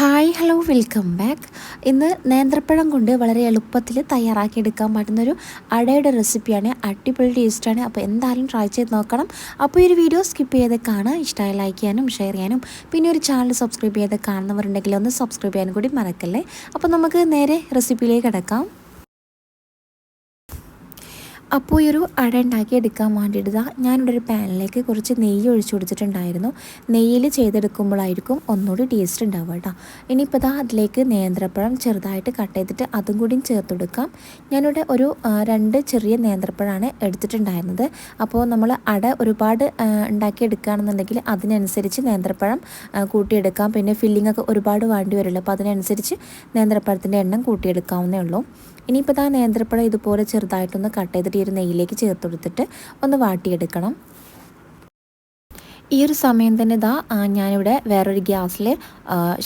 Hi hello welcome back ഇന്ന് നേന്ത്രപ്പഴം കൊണ്ട് വളരെ എളുപ്പത്തിൽ തയ്യാറാക്കിയെടുക്കാൻ പറ്റുന്നൊരു അടയുടെ റെസിപ്പിയാണ് അടിപൊളി ടേസ്റ്റാണ് അപ്പോൾ എന്തായാലും ട്രൈ ചെയ്ത് നോക്കണം. അപ്പോൾ ഈ ഒരു വീഡിയോ സ്കിപ്പ് ചെയ്ത് കാണാൻ ഇഷ്ടമായി ലൈക്ക് ചെയ്യാനും ഷെയർ ചെയ്യാനും. പിന്നെ ഒരു ചാനൽ സബ്സ്ക്രൈബ് ചെയ്ത് കാണുന്നവരുണ്ടെങ്കിൽ ഒന്ന് സബ്സ്ക്രൈബ് ചെയ്യാനും കൂടി മറക്കല്ലേ? അപ്പോൾ നമുക്ക് നേരെ റെസിപ്പിയിലേക്ക് കിടക്കാം. അപ്പോൾ ഈ ഒരു അട ഉണ്ടാക്കി എടുക്കാൻ വേണ്ടിയിട്ട് ഞാനിവിടെ ഒരു പാനിലേക്ക് കുറച്ച് നെയ്യ് ഒഴിച്ചു കൊടുത്തിട്ടുണ്ടായിരുന്നു. നെയ്യിൽ ചെയ്തെടുക്കുമ്പോഴായിരിക്കും ഒന്നുകൂടി ടേസ്റ്റ് ഉണ്ടാവുക കേട്ടോ. ഇനിയിപ്പോൾ ഇതാ അതിലേക്ക് നേന്ത്രപ്പഴം ചെറുതായിട്ട് കട്ട് ചെയ്തിട്ട് അതും കൂടി ചേർത്ത് കൊടുക്കാം. ഞാനിവിടെ ഒരു രണ്ട് ചെറിയ നേന്ത്രപ്പഴമാണ് എടുത്തിട്ടുണ്ടായിരുന്നത്. അപ്പോൾ നമ്മൾ അട ഒരുപാട് ഉണ്ടാക്കി എടുക്കുകയാണെന്നുണ്ടെങ്കിൽ അതിനനുസരിച്ച് നേന്ത്രപ്പഴം കൂട്ടിയെടുക്കാം. പിന്നെ ഫില്ലിംഗ് ഒക്കെ ഒരുപാട് വേണ്ടി വരുമല്ലോ അപ്പോൾ അതിനനുസരിച്ച് നേന്ത്രപ്പഴത്തിന്റെ എണ്ണം കൂട്ടിയെടുക്കാവുന്നേ ഉള്ളൂ. ഇനിയിപ്പോൾ ഇതാ നേന്ത്രപ്പഴം ഇതുപോലെ ചെറുതായിട്ടൊന്ന് കട്ട് ചെയ്തിട്ട് ഈ ഒരു നെയ്യിലേക്ക് ചേർത്ത് കൊടുത്തിട്ട് ഒന്ന് വാട്ടിയെടുക്കണം. ഈ ഒരു സമയം തന്നെ ഇതാ ഞാനിവിടെ വേറൊരു ഗ്യാസിൽ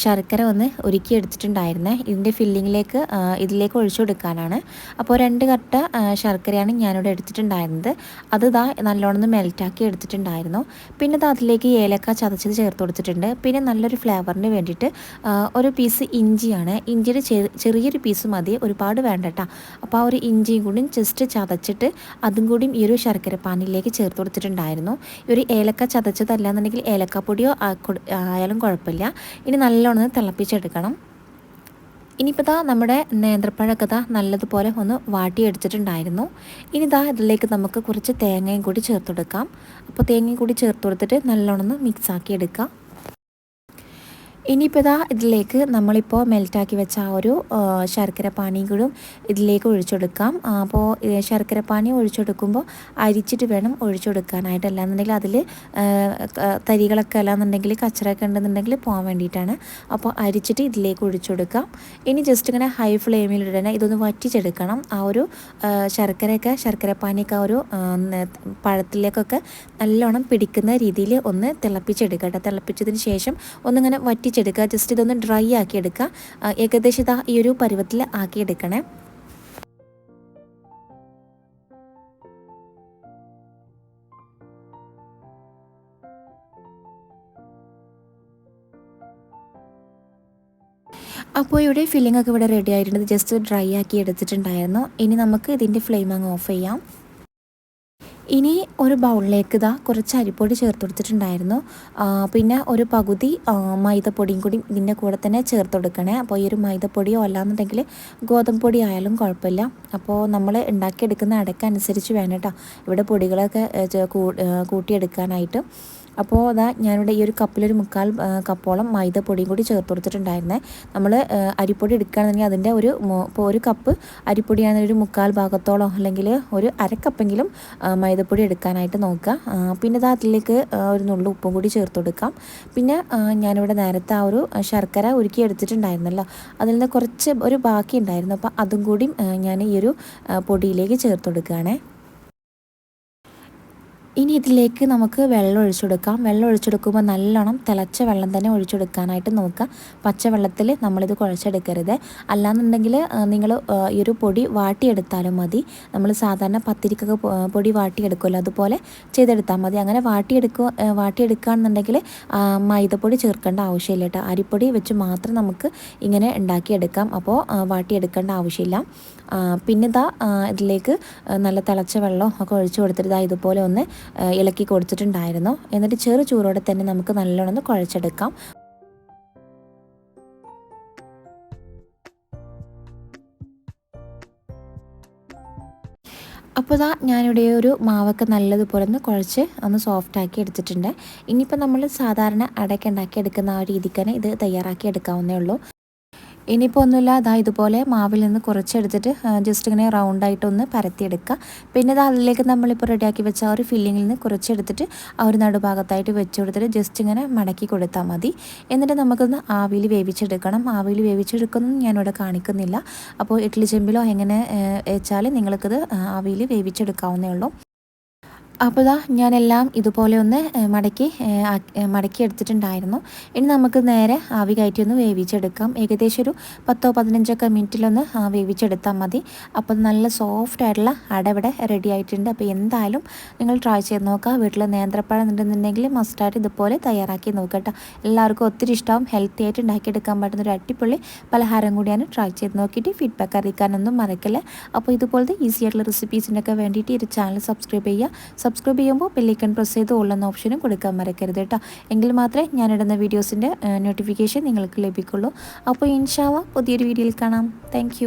ശർക്കര ഒന്ന് ഉരുക്കി എടുത്തിട്ടുണ്ടായിരുന്നേ ഇതിന്റെ ഫില്ലിങ്ങിലേക്ക് ഇതിലേക്ക് ഒഴിച്ചു കൊടുക്കാനാണ്. അപ്പോൾ രണ്ട് കട്ട ശർക്കരയാണ് ഞാനിവിടെ എടുത്തിട്ടുണ്ടായിരുന്നത്. അത് ഇതാ നല്ലോണം മെൽറ്റാക്കി എടുത്തിട്ടുണ്ടായിരുന്നു. പിന്നെ ഇത് അതിലേക്ക് ഏലക്ക ചതച്ചത് ചേർത്ത് കൊടുത്തിട്ടുണ്ട്. പിന്നെ നല്ലൊരു ഫ്ലേവറിന് വേണ്ടിയിട്ട് ഒരു പീസ് ഇഞ്ചിയാണ്. ഇഞ്ചിയുടെ ചെറിയൊരു പീസ് മതി ഒരുപാട് വേണ്ട കേട്ടോ അപ്പോൾ ആ ഒരു ഇഞ്ചിയും കൂടി ജസ്റ്റ് ചതച്ചിട്ട് അതും കൂടിയും ഈ ഒരു ശർക്കര പാനിലേക്ക് ചേർത്ത് കൊടുത്തിട്ടുണ്ടായിരുന്നു. ഈ ഒരു ഏലക്ക ചതച്ചതല്ലാന്നുണ്ടെങ്കിൽ ഏലക്കാപ്പൊടിയോ ആയാലും കുഴപ്പമില്ല. ഇനി നല്ലോണം തിളപ്പിച്ചെടുക്കണം. ഇനിയിപ്പോൾ ദാ നമ്മുടെ നേന്ത്രപ്പഴമൊക്കെ ദാ നല്ലതുപോലെ ഒന്ന് വാട്ടിയെടുത്തിട്ടുണ്ടായിരുന്നു. ഇനി ദാ ഇതിലേക്ക് നമുക്ക് കുറച്ച് തേങ്ങയും കൂടി ചേർത്ത് കൊടുക്കാം അപ്പോൾ തേങ്ങയും കൂടി ചേർത്ത് കൊടുത്തിട്ട് നല്ലോണം ഒന്ന് മിക്സാക്കി എടുക്കാം ഇനിയിപ്പോൾ ഇതാ ഇതിലേക്ക് നമ്മളിപ്പോൾ മെൽറ്റാക്കി വെച്ച ആ ഒരു ശർക്കര പാനിയും കൂടി ഇതിലേക്ക് ഒഴിച്ചെടുക്കാം. അപ്പോൾ ശർക്കര പാനി ഒഴിച്ചെടുക്കുമ്പോൾ അരിച്ചിട്ട് വേണം ഒഴിച്ചെടുക്കാനായിട്ട്. അല്ലാന്നുണ്ടെങ്കിൽ അതിൽ തരികളൊക്കെ അല്ലാന്നുണ്ടെങ്കിൽ കച്ചറൊക്കെ ഉണ്ടെന്നുണ്ടെങ്കിൽ പോകാൻ വേണ്ടിയിട്ടാണ്. അപ്പോൾ അരിച്ചിട്ട് ഇതിലേക്ക് ഒഴിച്ചെടുക്കാം. ഇനി ജസ്റ്റ് ഇങ്ങനെ ഹൈ ഫ്ലെയിമിൽ ഇടണം ഇതൊന്ന് വറ്റിച്ചെടുക്കണം. ആ ഒരു ശർക്കരയൊക്കെ ശർക്കര പാനിയൊക്കെ ആ ഒരു പഴത്തിലേക്കൊക്കെ നല്ലോണം പിടിക്കുന്ന രീതിയിൽ ഒന്ന് തിളപ്പിച്ചെടുക്കുക കേട്ടോ. തിളപ്പിച്ചതിന് ശേഷം ഒന്നിങ്ങനെ വറ്റിച്ചെടുക്കുക ജസ്റ്റ് ഇതൊന്ന് ഡ്രൈ ആക്കി എടുക്കുക ഏകദേശം ഇതാ ഈ ഒരു പരുവത്തിൽ ആക്കിയെടുക്കണേ. അപ്പോൾ ഇവിടെ ഫില്ലിംഗ് ഒക്കെ ഇവിടെ റെഡി ആയിട്ടുണ്ട്. ജസ്റ്റ് ഡ്രൈ ആക്കി എടുത്തിട്ടുണ്ടായിരുന്നു. ഇനി നമുക്ക് ഇതിന്റെ ഫ്ലെയിം അങ്ങ് ഓഫ് ചെയ്യാം. ഇനി ഒരു ബൗളിലേക്ക് ഇതാ കുറച്ച് അരിപ്പൊടി ചേർത്ത് കൊടുത്തിട്ടുണ്ടായിരുന്നു. പിന്നെ ഒരു പകുതി മൈദപ്പൊടിയും കൂടി ഇതിന്റെ കൂടെ തന്നെ ചേർത്ത് കൊടുക്കണേ. അപ്പോൾ ഈ ഒരു മൈദപ്പൊടിയോ അല്ലാന്നുണ്ടെങ്കിൽ ഗോതമ്പ് പൊടി ആയാലും കുഴപ്പമില്ല. അപ്പോൾ നമ്മൾ ഉണ്ടാക്കിയെടുക്കുന്ന അടക്കനുസരിച്ച് വേണം കേട്ടോ. ഇവിടെ പൊടികളൊക്കെ കൂട്ടിയെടുക്കാനായിട്ട്. അപ്പോൾ അതാ ഞാനിവിടെ ഈ ഒരു കപ്പിലൊരു മുക്കാൽ കപ്പോളം മൈദപ്പൊടിയും കൂടി ചേർത്ത് കൊടുത്തിട്ടുണ്ടായിരുന്നേ. നമ്മൾ അരിപ്പൊടി എടുക്കുകയാണെന്നുണ്ടെങ്കിൽ അതിന്റെ ഒരു ഇപ്പോൾ ഒരു കപ്പ് അരിപ്പൊടിയാണെങ്കിൽ ഒരു മുക്കാൽ ഭാഗത്തോളം അല്ലെങ്കിൽ ഒരു അരക്കപ്പെങ്കിലും മൈദപ്പൊടി എടുക്കാനായിട്ട് നോക്കുക. പിന്നെ ഇത് അതിലേക്ക് ഒരു നുള്ളു ഉപ്പും കൂടി ചേർത്ത് കൊടുക്കാം. പിന്നെ ഞാനിവിടെ നേരത്തെ ആ ഒരു ശർക്കര ഉരുക്കി എടുത്തിട്ടുണ്ടായിരുന്നല്ലോ. അതിൽ നിന്ന് കുറച്ച് ഒരു ബാക്കി ഉണ്ടായിരുന്നു അപ്പോൾ അതും കൂടി ഞാൻ ഈ ഒരു പൊടിയിലേക്ക് ചേർത്ത് കൊടുക്കുകയാണേ. ഇനി ഇതിലേക്ക് നമുക്ക് വെള്ളം ഒഴിച്ചെടുക്കാം. വെള്ളം ഒഴിച്ചെടുക്കുമ്പോൾ നല്ലോണം തിളച്ച വെള്ളം തന്നെ ഒഴിച്ചെടുക്കാനായിട്ട് നോക്കുക. പച്ചവെള്ളത്തിൽ നമ്മളിത് കുഴച്ചെടുക്കരുത്. അല്ലാന്നുണ്ടെങ്കിൽ നിങ്ങൾ ഈ ഒരു പൊടി വാട്ടിയെടുത്താലും മതി. നമ്മൾ സാധാരണ പത്തിരിക്കൊക്കെ പൊടി വാട്ടിയെടുക്കുമല്ലോ. അതുപോലെ ചെയ്തെടുത്താൽ മതി. അങ്ങനെ വാട്ടിയെടുക്കുക വാട്ടിയെടുക്കുകയാണെന്നുണ്ടെങ്കിൽ മൈദപ്പൊടി ചേർക്കേണ്ട ആവശ്യമില്ല കേട്ടോ. അരിപ്പൊടി വെച്ച് മാത്രം നമുക്ക് ഇങ്ങനെ ഉണ്ടാക്കിയെടുക്കാം. അപ്പോൾ വാട്ടിയെടുക്കേണ്ട ആവശ്യമില്ല. പിന്നെ ഇതാ ഇതിലേക്ക് നല്ല തിളച്ച വെള്ളം ഒക്കെ ഒഴിച്ചു കൊടുത്തിട്ട് ഇതാ ഇതുപോലെ ഒന്ന് ഇളക്കി കൊടുത്തിട്ടുണ്ടായിരുന്നു. എന്നിട്ട് ചെറു ചൂടോടെ തന്നെ നമുക്ക് നല്ലോണം കുഴച്ചെടുക്കാം. അപ്പോൾ ഇതാ ഞാനിവിടെ ഒരു മാവൊക്കെ നല്ലതുപോലെ ഒന്ന് കുഴച്ച് ഒന്ന് സോഫ്റ്റ് ആക്കി എടുത്തിട്ടുണ്ട്. ഇനിയിപ്പോൾ നമ്മൾ സാധാരണ അടയ്ക്ക് ഉണ്ടാക്കി എടുക്കുന്ന ആ ഒരു രീതിക്ക് തന്നെ ഇത് തയ്യാറാക്കി എടുക്കാവുന്നേ ഉള്ളൂ. ഇനിയിപ്പോൾ ഒന്നുമില്ല. അതാ ഇതുപോലെ മാവിൽ നിന്ന് കുറച്ചെടുത്തിട്ട് ജസ്റ്റ് ഇങ്ങനെ റൗണ്ടായിട്ടൊന്ന് പരത്തിയെടുക്കുക. പിന്നെ അതിലേക്ക് നമ്മളിപ്പോൾ റെഡിയാക്കി വെച്ച ആ ഒരു ഫില്ലിങ്ങിൽ നിന്ന് കുറച്ചെടുത്തിട്ട് ആ ഒരു നടുഭാഗത്തായിട്ട് വെച്ച് കൊടുത്തിട്ട് ജസ്റ്റ് ഇങ്ങനെ മടക്കി കൊടുത്താൽ മതി. എന്നിട്ട് നമുക്കൊന്ന് ആവിയിൽ വേവിച്ചെടുക്കണം. ആവിയിൽ വേവിച്ചെടുക്കുന്നൊന്നും ഞാനിവിടെ കാണിക്കുന്നില്ല. അപ്പോൾ ഇഡ്ഡലി ചെമ്പിലോ എങ്ങനെ വെച്ചാൽ നിങ്ങൾക്കിത് ആവിയിൽ വേവിച്ചെടുക്കാവുന്നേ ഉള്ളൂ. അപ്പോൾ ഇതാ ഞാനെല്ലാം ഇതുപോലെ ഒന്ന് മടക്കി മടക്കി എടുത്തിട്ടുണ്ടായിരുന്നു. ഇനി നമുക്ക് നേരെ ആവി കയറ്റി ഒന്ന് വേവിച്ചെടുക്കാം. ഏകദേശം ഒരു പത്തോ പതിനഞ്ചൊക്കെ മിനിറ്റിലൊന്ന് വേവിച്ചെടുത്താൽ മതി. അപ്പോൾ നല്ല സോഫ്റ്റ് ആയിട്ടുള്ള അട ഇവിടെ റെഡി ആയിട്ടുണ്ട്. അപ്പോൾ എന്തായാലും നിങ്ങൾ ട്രൈ ചെയ്ത് നോക്കുക വീട്ടിൽ നേന്ത്രപ്പഴം ഉണ്ടെന്നുണ്ടെങ്കിൽ മസ്റ്റായിട്ട് ഇതുപോലെ തയ്യാറാക്കി നോക്കുക കേട്ടോ. എല്ലാവർക്കും ഒത്തിരി ഇഷ്ടമാവും. ഹെൽത്തി ആയിട്ട് ഉണ്ടാക്കിയെടുക്കാൻ പറ്റുന്ന ഒരു അടിപൊളി പലഹാരം കൂടിയാണ് ട്രൈ ചെയ്ത് നോക്കിയിട്ട് ഫീഡ്ബാക്ക് അറിയിക്കാനൊന്നും മറക്കല്ലേ. അപ്പോൾ ഇതുപോലത്തെ ഈസി ആയിട്ടുള്ള റെസിപ്പീസിനൊക്കെ വേണ്ടിയിട്ട് ഈ ചാനൽ സബ്സ്ക്രൈബ് ചെയ്യുക. സബ്സ്ക്രൈബ് ചെയ്യുമ്പോൾ ബെല്ലൈക്കൺ പ്രസ് ചെയ്ത് ഉള്ളെന്ന ഓപ്ഷനും കൊടുക്കാൻ മറക്കരുത് കേട്ടോ. എങ്കിൽ മാത്രമേ ഞാനിടുന്ന വീഡിയോസിന്റെ നോട്ടിഫിക്കേഷൻ നിങ്ങൾക്ക് ലഭിക്കുള്ളൂ. അപ്പോൾ ഇൻഷാവ പുതിയൊരു വീഡിയോയിൽ കാണാം. താങ്ക്